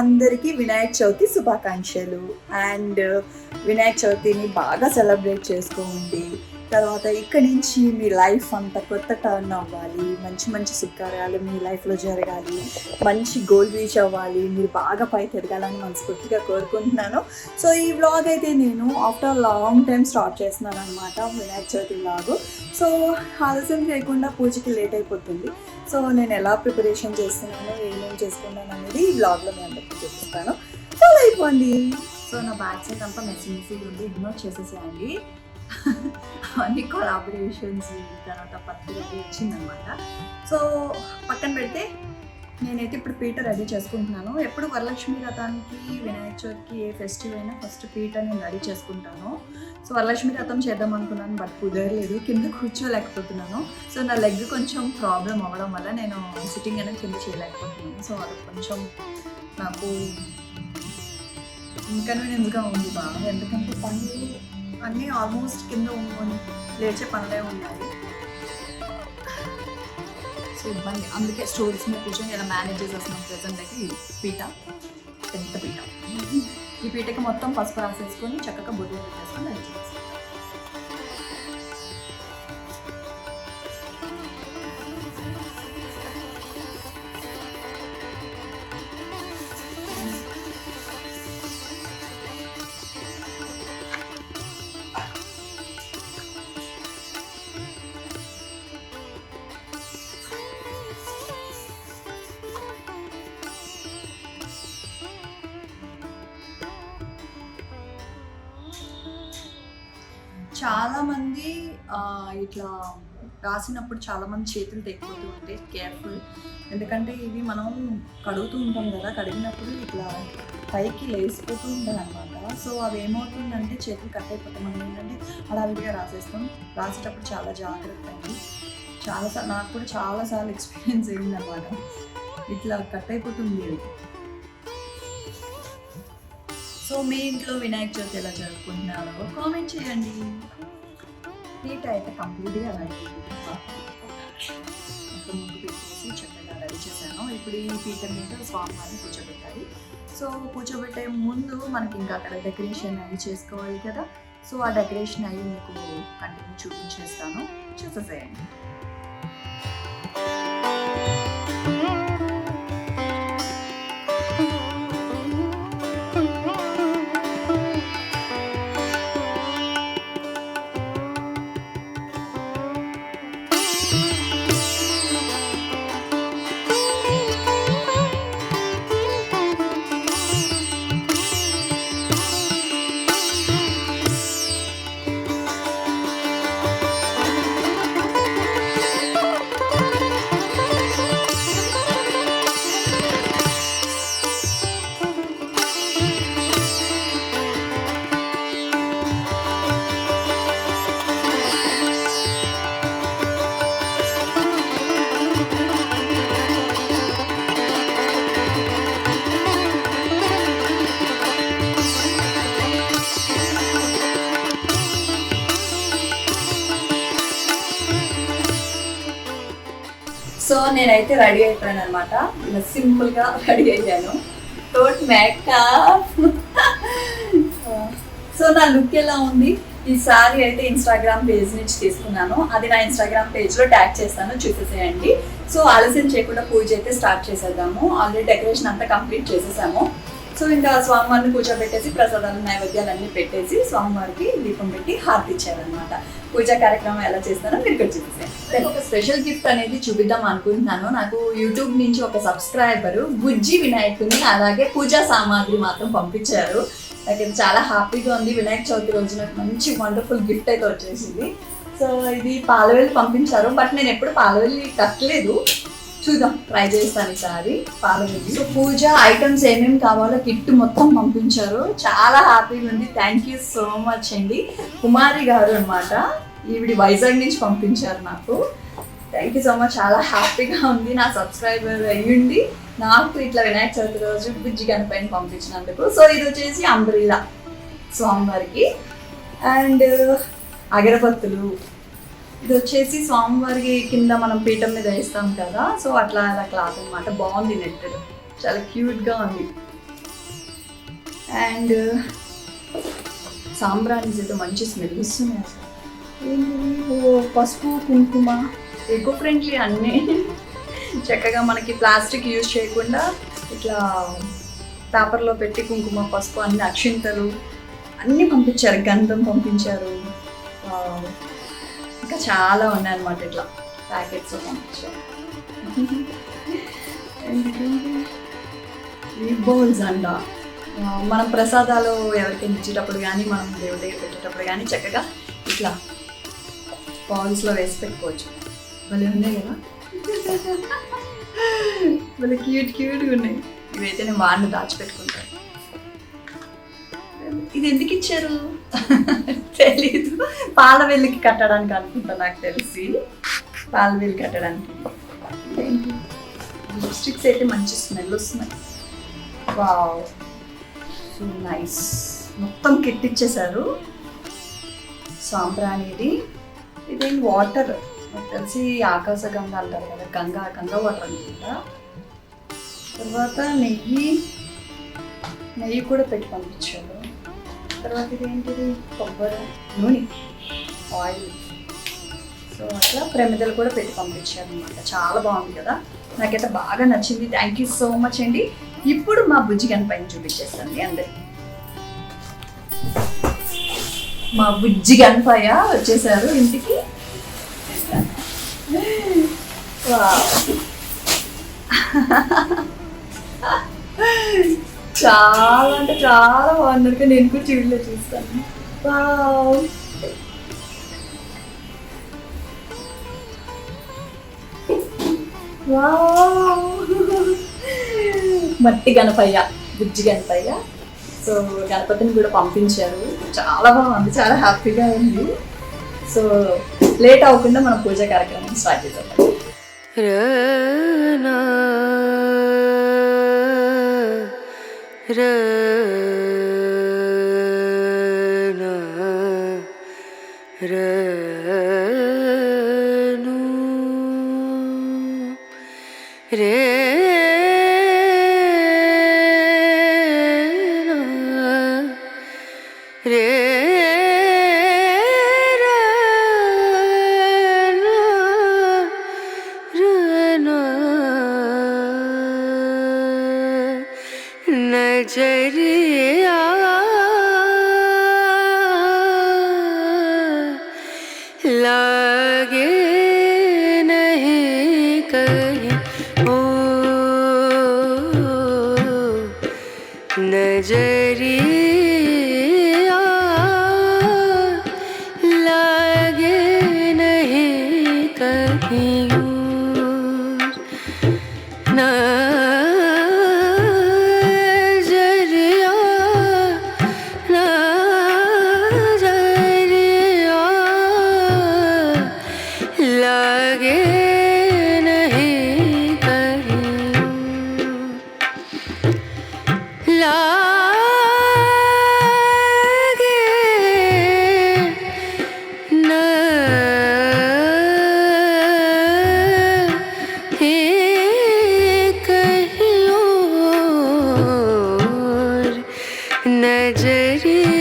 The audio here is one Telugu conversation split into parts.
అందరికీ వినాయక చవితి శుభాకాంక్షలు. అండ్ వినాయక చవితిని బాగా సెలబ్రేట్ చేసుకోండి. తర్వాత ఇక్కడి నుంచి మీ లైఫ్ అంత కొత్త టర్న్ అవ్వాలి. మంచి మంచి శుభకార్యాలు మీ లైఫ్లో జరగాలి. మంచి గోల్ రీచ్ అవ్వాలి. మీరు బాగా పై ఎదగాలని మనస్ఫూర్తిగా కోరుకుంటున్నాను. సో ఈ వ్లాగ్ అయితే నేను ఆఫ్టర్ లాంగ్ టైం స్టార్ట్ చేస్తున్నాను అనమాట వినాయక చవితి వ్లాగ్ సో ఆలస్యం చేయకుండా పూజకి లేట్ అయిపోతుంది. సో నేను ఎలా ప్రిపరేషన్ చేస్తున్నాను ఏమేమి చేసుకున్నాను అనేది ఈ వ్లాగ్లో మేము అందరికీ ఫాలో అయిపోండి సో నా బ్యాక్ సైడ్ అంతా మెస్సీ మెస్సీగా ఉంది. ఇగ్నోర్ చేసేసేయండి. అన్ని కొలాబరేషన్స్ తర్వాత పత్తి వచ్చిందనమాట. సో పక్కన పెడితే నేనైతే ఇప్పుడు పీట రెడీ చేసుకుంటున్నాను. ఎప్పుడు వరలక్ష్మి రథానికి వినాయక చవితికి ఏ ఫెస్టివల్ అయినా ఫస్ట్ పీట నేను రెడీ చేసుకుంటాను. సో వరలక్ష్మి రథం చేద్దాం అనుకున్నాను బట్ కుదరలేదు. కింద కూర్చోలేకపోతున్నాను. సో నా లెగ్ కొంచెం ప్రాబ్లం అవ్వడం వల్ల నేను సిట్టింగ్ అనేది కింద చేయలేకపోతున్నాను. సో అది కొంచెం నాకు ఇన్కన్వీనియన్స్గా ఉంది బాగా. ఎందుకంటే పనులు అన్నీ ఆల్మోస్ట్ కింద ఉండి లేచే పనులే ఉన్నాయి. సో ఇబ్బంది. అందుకే స్టోరీస్ మీద కూర్చొని ఇలా మేనేజ్ చేసేస్తున్నాం. ప్రజెంట్ అయితే పీట పెద్ద పీట. ఈ పీటకి మొత్తం పసుపు రాసేసుకొని చక్కగా బొడ్డు పెట్టేసుకొని రెడీ చాలామంది ఇట్లా రాసినప్పుడు చాలామంది చేతులు తెగిపోతూ ఉంటాయి కేర్ఫుల్ ఎందుకంటే ఇవి మనం కడుగుతూ ఉంటాం కదా కడిగినప్పుడు ఇట్లా పైకి లేసిపోతూ ఉంటుంది అనమాట సో అవి ఏమవుతుందంటే చేతులు కట్ అయిపోతాం మనం ఏంటంటే హడావిడిగా రాసేస్తాం. రాసేటప్పుడు చాలా జాగ్రత్త అండి. చాలా నాకు కూడా చాలాసార్లు ఎక్స్పీరియన్స్ అయిందన్నమాట. ఇట్లా కట్ అయిపోతుంది సో మీ ఇంట్లో వినాయక చవితి ఎలా జరుపుకుంటున్నారో కామెంట్ చేయండి. పీట అయితే కంప్లీట్గా రెడీ మొత్తం ముందు పెట్టేసి చక్కగా రెడీ చేశాను. ఇప్పుడు ఈ పీట మీద స్వామివారిని కూర్చోబెట్టాలి. సో కూర్చోబెట్టే ముందు మనకి ఇంకా అక్కడ డెకరేషన్ అవి చేసుకోవాలి కదా. సో ఆ డెకరేషన్ అవి మీకు కంటిన్యూ చూపించేస్తాను. చూసేసేయండి. సో నేనైతే రెడీ అయిపోయాను అనమాట ఇలా సింపుల్గా రెడీ అయ్యాను. టోట్ మేకప్ సో నా లుక్ ఎలా ఉంది? ఈ సారీ అయితే ఇన్స్టాగ్రామ్ పేజ్ నుంచి తీసుకున్నాను. అది నా ఇన్స్టాగ్రామ్ పేజ్లో ట్యాగ్ చేస్తాను చూసేసేయండి. సో ఆలస్యం చేయకుండా పూజ అయితే స్టార్ట్ చేసేద్దాము. ఆల్రెడీ డెకరేషన్ అంతా కంప్లీట్ చేసేసాము. సో ఇంకా స్వామివారిని కూర్చోబెట్టేసి ప్రసాదాలు నైవేద్యాలు అన్ని పెట్టేసి స్వామివారికి దీపం పెట్టి హారతి ఇచ్చారనమాట పూజా కార్యక్రమం ఎలా చేస్తానో మీరు ఇక్కడ చూపిస్తాను ఒక స్పెషల్ గిఫ్ట్ అనేది చూపిద్దాం అనుకుంటున్నాను. నాకు యూట్యూబ్ నుంచి ఒక సబ్స్క్రైబర్ బుజ్జి వినాయకుని అలాగే పూజా సామాగ్రి మాత్రం పంపించారు. నాకు ఇది చాలా హ్యాపీగా ఉంది. వినాయక చవితి రోజు నాకు మంచి వండర్ఫుల్ గిఫ్ట్ అయితే వచ్చేసింది. సో ఇది పాలవెల్లి పంపించారు. బట్ నేను ఎప్పుడు పాలవెల్లి కట్టలేదు. చూద్దాం. ట్రై చేస్తాను ఈసారి. పాలవెల్లి సో పూజ ఐటమ్స్ ఏమేమి కావాలో కిట్ మొత్తం పంపించారు. చాలా హ్యాపీగా ఉంది. థ్యాంక్ యూ సో మచ్ అండి. కుమారి గారు అన్నమాట. ఈవిడి వైజాగ్ నుంచి పంపించారు నాకు. థ్యాంక్ యూ సో మచ్ చాలా హ్యాపీగా ఉంది. నా సబ్స్క్రైబర్ అయ్యుండి నాకు ఇట్లా వినాయక చవితి రోజు బుజ్జి గణపైన పంపించినందుకు. సో ఇది వచ్చేసి అంబ్రిల్లా స్వామివారికి. అండ్ uh, అగరబత్తులు ఇది వచ్చేసి స్వామివారికి కింద మనం పీఠం మీద వేస్తాం కదా సో అట్లా అలా క్లాత్ అనమాట బాగుంది నెట్టెడ్ చాలా క్యూట్గా ఉంది. అండ్ సాంబ్రాణిస్ అయితే మంచి స్మెల్ వస్తున్నాయి అసలు. ఓ పసుపు కుంకుమ. ఎకో ఫ్రెండ్లీ అన్నీ. చక్కగా మనకి ప్లాస్టిక్ యూజ్ చేయకుండా ఇట్లా పేపర్లో పెట్టి కుంకుమ పసుపు అన్ని అక్షింతలు అన్నీ పంపించారు. గంధం పంపించారు. ఇంకా చాలా ఉన్నాయన్నమాట ఇట్లా ప్యాకెట్స్ ఈ బౌల్స్ అండ ఆ, మనం ప్రసాదాలు ఎవరికైనా ఇచ్చేటప్పుడు కానీ మనం దేవుడి దగ్గర పెట్టేటప్పుడు కానీ చక్కగా ఇట్లా బౌల్స్లో వేసి పెట్టుకోవచ్చు. భలే ఉన్నాయి కదా? భలే క్యూట్ క్యూట్గా ఉన్నాయి. ఇవైతే నేను వాడిని దాచిపెట్టుకుంటాను ఇది ఎందుకు ఇచ్చారు? తెలీదు. పాల వెల్లికి కట్టడానికి అనుకుంటా నాకు తెలిసి. పాల వెల్లి కట్టడానికి. లిప్స్టిక్స్ అయితే మంచి స్మెల్ వస్తున్నాయి. వావ్ సో నైస్ మొత్తం కిట్ ఇచ్చేసారు సాంబ్రాణిది ఇది వాటర్ నాకు తెలిసి ఆకాశ గంగ అంటారు కదా గంగా గంగా వాటర్ అనుకుంటా. తర్వాత నెయ్యి. నెయ్యి కూడా పెట్టి పంపించారు. తర్వాత ఇదేంటిది? కొబ్బరి నూనె. ఆయిల్ సో అట్లా ప్రమిదలు కూడా పెట్టి పంపించారు అనమాట చాలా బాగుంది కదా? నాకైతే బాగా నచ్చింది. థ్యాంక్ యూ సో మచ్ అండి. ఇప్పుడు మా బుజ్జి గన్ పైన చూపించేస్తాను అందరికి. మా బుజ్జి గన్పయ్య వచ్చేసారు ఇంటికి. వా చాలా అంటే చాలా బాగున్నారు కానీ నేను కూడా టీవీలో చూస్తాను. వావ్. వావ్. మట్టి గణపయ్య బుజ్జి గణపయ్య. సో గణపతిని కూడా పంపించారు. చాలా బాగుంది చాలా హ్యాపీగా ఉంది. సో లేట్ అవ్వకుండా మనం పూజ కార్యక్రమం స్టార్ట్ చేద్దాం. re रे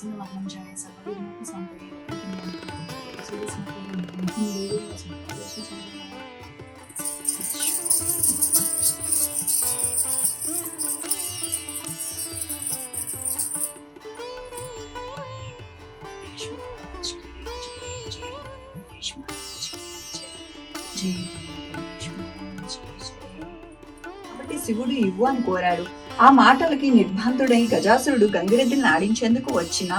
శిశువున చతుర్భుజం ప్రసన్న వదనం ఛాయ సర్వవిఘ్నోప శాంతయే. కాబట్టి శివుడు ఇవ్వు అని కోరాడు ఆ మాటలకి నిర్భాంతుడై గజాసురుడు గంగిరెద్దుల్ని ఆడించేందుకు వచ్చిన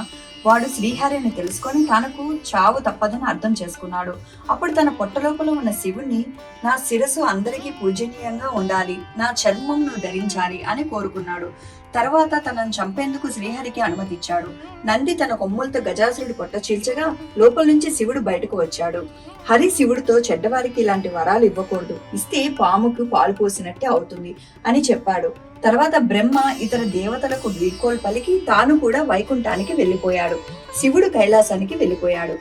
వాడు శ్రీహరిని తెలుసుకొని తనకు చావు తప్పదని అర్థం చేసుకున్నాడు. అప్పుడు తన పొట్టలోపల ఉన్న శివుణ్ణి నా శిరస్సు అందరికీ పూజనీయంగా ఉండాలి నా చర్మంను ధరించాలి అని కోరుకున్నాడు. తర్వాత తనను చంపేందుకు శ్రీహరికి అనుమతిచ్చాడు. నంది తన కొమ్ములతో గజాసురుడి పొట్ట చీల్చగా లోపల నుంచి శివుడు బయటకు వచ్చాడు. హరి శివుడితో చెడ్డవారికి ఇలాంటి వరాలు ఇవ్వకూడదు. ఇస్తే పాముకు పాలు పోసినట్టే అవుతుంది అని చెప్పాడు. తర్వాత బ్రహ్మ ఇతర దేవతలకు వీడ్కోలు పలికి తాను కూడా వైకుంఠానికి వెళ్ళిపోయాడు. శివుడు కైలాసానికి వెళ్ళిపోయాడు.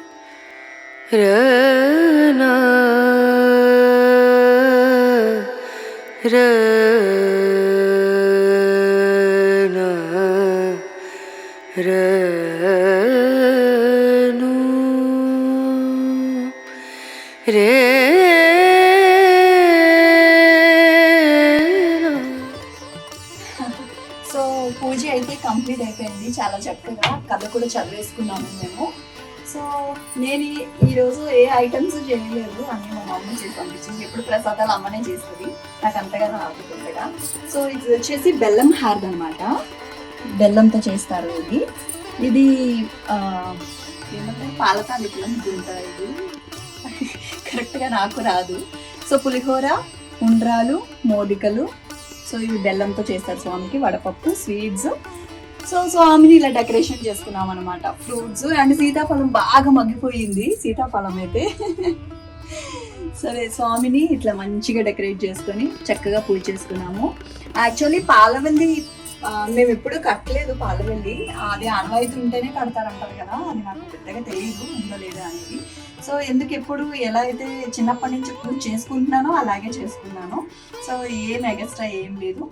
రా పూజ అయితే కంప్లీట్ అయిపోయింది. చాలా చక్కగా కథ కూడా చదివేసుకున్నాము మేము. సో నేను ఈరోజు ఏ ఐటమ్స్ చేయలేదు అని మా మమ్మీ చేసి పంపించింది. ఎప్పుడు ప్రసాదాలు అమ్మనే చేస్తుంది. నాకు అంతగా రాదు పెద్దగా. సో ఇది వచ్చేసి బెల్లం హార్డ్ అనమాట బెల్లంతో చేస్తారు ఇది. ఇది ఆ, ఏమంటారు? పాల తింటారు ఇది. కరెక్ట్గా నాకు రాదు. సో పులిహోర ఉండ్రాలు మోదికలు సో ఇవి బెల్లంతో చేస్తారు స్వామికి వడపప్పు స్వీట్స్. సో స్వామిని ఇలా డెకరేషన్ చేసుకున్నాం అనమాట ఫ్రూట్స్ అండ్ సీతాఫలం బాగా మగ్గిపోయింది. సీతాఫలం అయితే. సరే స్వామిని ఇట్లా మంచిగా డెకరేట్ చేసుకొని చక్కగా పూజ చేసుకున్నాము. యాక్చువల్లీ పాలవెల్లి మేము ఎప్పుడు కట్టలేదు పాలవెల్లి అది ఆనవాయితీ ఉంటేనే కడతారంటారు కదా అది నాకు పెద్దగా తెలియదు ఉందో లేదా అనేది. సో ఎందుకు ఎప్పుడు ఎలా అయితే చిన్నప్పటి నుంచి పూజ చేసుకుంటున్నానో అలాగే చేసుకున్నాను. సో ఏం ఎగస్ట్రా ఏం లేదు.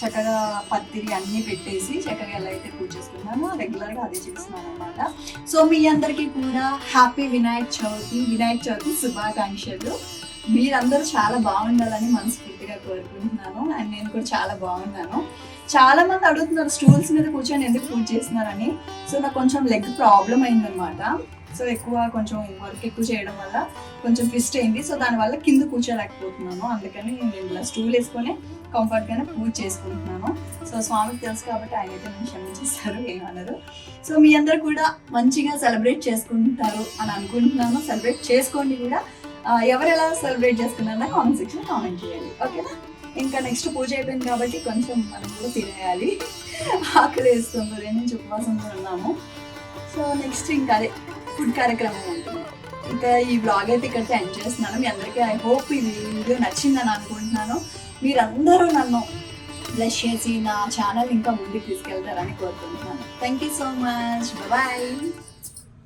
చక్కగా పత్తిరి అన్నీ పెట్టేసి చక్కగా ఎలా అయితే పూజ చేసుకున్నానో రెగ్యులర్గా అదే చేస్తున్నాను అనమాట సో మీ అందరికీ కూడా హ్యాపీ వినాయక చవితి వినాయక చవితి శుభాకాంక్షలు. మీరందరూ చాలా బాగుండాలని మనస్ఫూర్తిగా కోరుకుంటున్నాను. అండ్ నేను కూడా చాలా బాగున్నాను. చాలా మంది అడుగుతున్నారు స్టూల్స్ మీద కూర్చొని ఎందుకు పూజ చేస్తున్నారని. సో నాకు కొంచెం లెగ్ ప్రాబ్లం అయిందనమాట సో ఎక్కువ కొంచెం వర్క్ ఎక్కువ చేయడం వల్ల కొంచెం ట్విస్ట్ అయింది. సో దానివల్ల కింద కూర్చోలేకపోతున్నాను. అందుకని నేను ఇలా స్టూల్ వేసుకొని కంఫర్ట్గానే పూజ చేసుకుంటున్నాను. సో స్వామికి తెలుసు కాబట్టి ఆయన అయితే నేను క్షమించేస్తారు ఏమన్నారు సో మీ అందరు కూడా మంచిగా సెలబ్రేట్ చేసుకుంటారు అని అనుకుంటున్నాను. సెలబ్రేట్ చేసుకోండి కూడా. ఎవరు ఎలా సెలబ్రేట్ చేసుకున్నారో కామెంట్ సెక్షన్ కామెంట్ చేయాలి ఓకేనా ఇంకా నెక్స్ట్ పూజ అయిపోయింది కాబట్టి కొంచెం మనం కూడా తినేయాలి ఆకలి వేస్తుంది ఉదయం నుంచి ఉపవాసంతో ఉన్నాము. సో నెక్స్ట్ ఇంకా అదే ఫుడ్ కార్యక్రమం ఉంటుంది. ఇంకా ఈ బ్లాగ్ అయితే ఇక్కడితో ఎండ్ చేస్తున్నాను. మీ అందరికీ ఐ హోప్ ఈ వీడియో నచ్చిందని అనుకుంటున్నాను. మీరందరూ నన్ను బ్లెస్ చేసి నా ఛానల్ ఇంకా ముందుకు తీసుకెళ్తారని కోరుకుంటున్నాను. Thank you so much bye